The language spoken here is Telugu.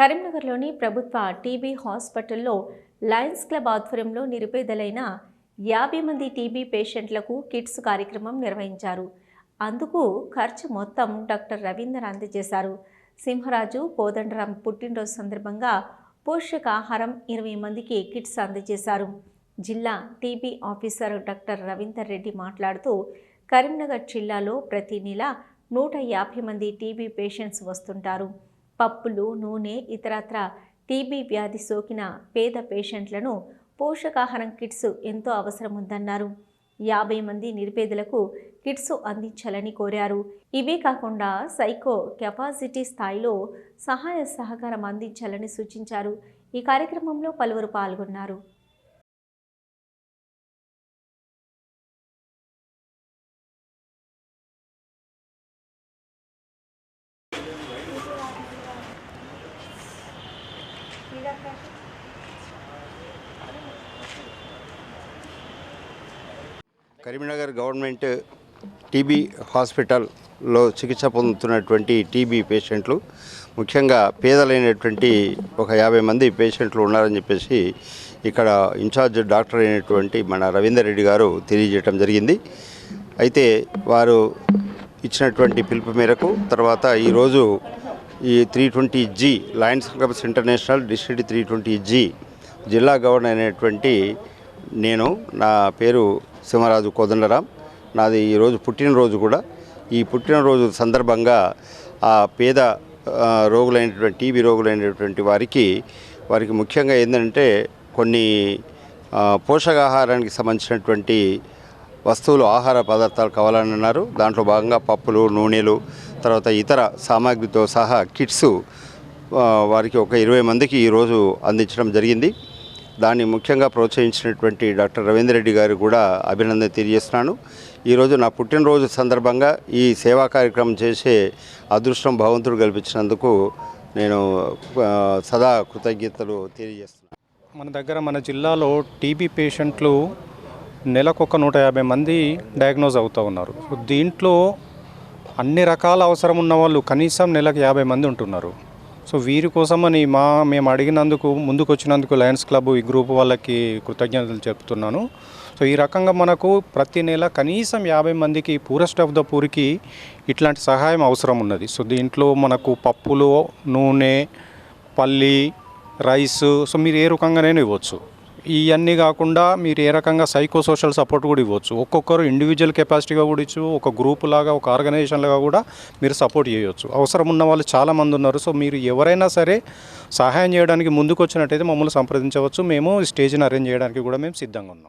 కరీంనగర్లోని ప్రభుత్వ టీబీ హాస్పిటల్లో లయన్స్ క్లబ్ ఆధ్వర్యంలో నిరుపేదలైన యాభై మంది టీబీ పేషెంట్లకు కిట్స్ కార్యక్రమం నిర్వహించారు. అందుకు ఖర్చు మొత్తం డాక్టర్ రవీందర్ అందజేశారు. సింహరాజు కోదండరాం పుట్టినరోజు సందర్భంగా పోషకాహారం ఇరవై మందికి కిట్స్ అందజేశారు. జిల్లా TB officer doctor Ravinder Reddy మాట్లాడుతూ కరీంనగర్ జిల్లాలో ప్రతి నెల నూట యాభై మంది టీబీ పేషెంట్స్ వస్తుంటారు. పప్పులు నూనె ఇతరత్ర టీబీ వ్యాధి సోకిన పేద పేషెంట్లను పోషకాహారం కిట్స్ ఎంతో అవసరం ఉందన్నారు యాభై మంది నిరుపేదలకు కిట్స్ అందించాలని కోరారు. ఇవే కాకుండా సైకో కెపాసిటీ స్థాయిలో సహాయ సహకారం అందించాలని సూచించారు. ఈ కార్యక్రమంలో పలువురు పాల్గొన్నారు. కరీంనగర్ గవర్నమెంట్ టీబీ హాస్పిటల్లో చికిత్స పొందుతున్నటువంటి టీబీ పేషెంట్లు ముఖ్యంగా పేదలైనటువంటి ఒక యాభై మంది పేషెంట్లు ఉన్నారని చెప్పేసి ఇక్కడ ఇన్ఛార్జ్ డాక్టర్ అయినటువంటి మన రవీందర్ రెడ్డి గారు తెలియజేయడం జరిగింది. అయితే వారు ఇచ్చినటువంటి పిలుపు మేరకు తర్వాత ఈరోజు ఈ three twenty G lions clubs international district three twenty G జిల్లా గవర్నర్ అయినటువంటి నేను నా పేరు సింహరాజు కోదండరాం. నాది ఈరోజు పుట్టినరోజు కూడా. ఈ పుట్టినరోజు సందర్భంగా ఆ పేద రోగులైనటువంటి టీబీ రోగులైనటువంటి వారికి వారికి ముఖ్యంగా ఏంటంటే కొన్ని పోషకాహారానికి సంబంధించినటువంటి వస్తువులు ఆహార పదార్థాలు కావాలని అన్నారు దాంట్లో భాగంగా పప్పులు నూనెలు తర్వాత ఇతర సామాగ్రితో సహా కిట్స్ వారికి ఒక ఇరవై మందికి ఈరోజు అందించడం జరిగింది. దాన్ని ముఖ్యంగా ప్రోత్సహించినటువంటి డాక్టర్ రవీందర్ రెడ్డి గారు కూడా అభినందన తెలియజేస్తున్నాను. ఈరోజు నా పుట్టినరోజు సందర్భంగా ఈ సేవా కార్యక్రమం చేసే అదృష్టం భగవంతుడు కల్పించినందుకు నేను సదా కృతజ్ఞతలు తెలియజేస్తున్నాను. మన దగ్గర మన జిల్లాలో టీబీ పేషెంట్లు నెలకొక నూట యాభై మంది డయాగ్నోజ్ అవుతూ ఉన్నారు. దీంట్లో అన్ని రకాల అవసరం ఉన్న వాళ్ళు కనీసం నెలకు యాభై మంది ఉంటున్నారు. సో వీరి కోసమని మా మేము అడిగినందుకు ముందుకు వచ్చినందుకు లయన్స్ క్లబ్ ఈ గ్రూప్ వాళ్ళకి కృతజ్ఞతలు చెప్తున్నాను. సో ఈ రకంగా మనకు ప్రతి నెల కనీసం యాభై మందికి పూరెస్ట్ ఆఫ్ ద పూర్కి ఇట్లాంటి సహాయం అవసరం ఉన్నది. సో దీంట్లో మనకు పప్పులు నూనె పల్లి రైస్ సో మీరు ఏ రకంగానైనా ఇవ్వచ్చు. ఇవన్నీ కాకుండా మీరు ఏ రకంగా సైకో సోషల్ సపోర్ట్ కూడా ఇవ్వచ్చు. ఒక్కొక్కరు ఇండివిజువల్ కెపాసిటీగా కూడా ఇచ్చు ఒక గ్రూప్ లాగా ఒక ఆర్గనైజేషన్ లాగా కూడా మీరు సపోర్ట్ చేయవచ్చు అవసరం ఉన్న వాళ్ళు చాలామంది ఉన్నారు. సో మీరు ఎవరైనా సరే సహాయం చేయడానికి ముందుకు వచ్చినట్టయితే మమ్మల్ని సంప్రదించవచ్చు. మేము స్టేజ్ని అరేంజ్ చేయడానికి కూడా మేము సిద్ధంగా ఉన్నాం.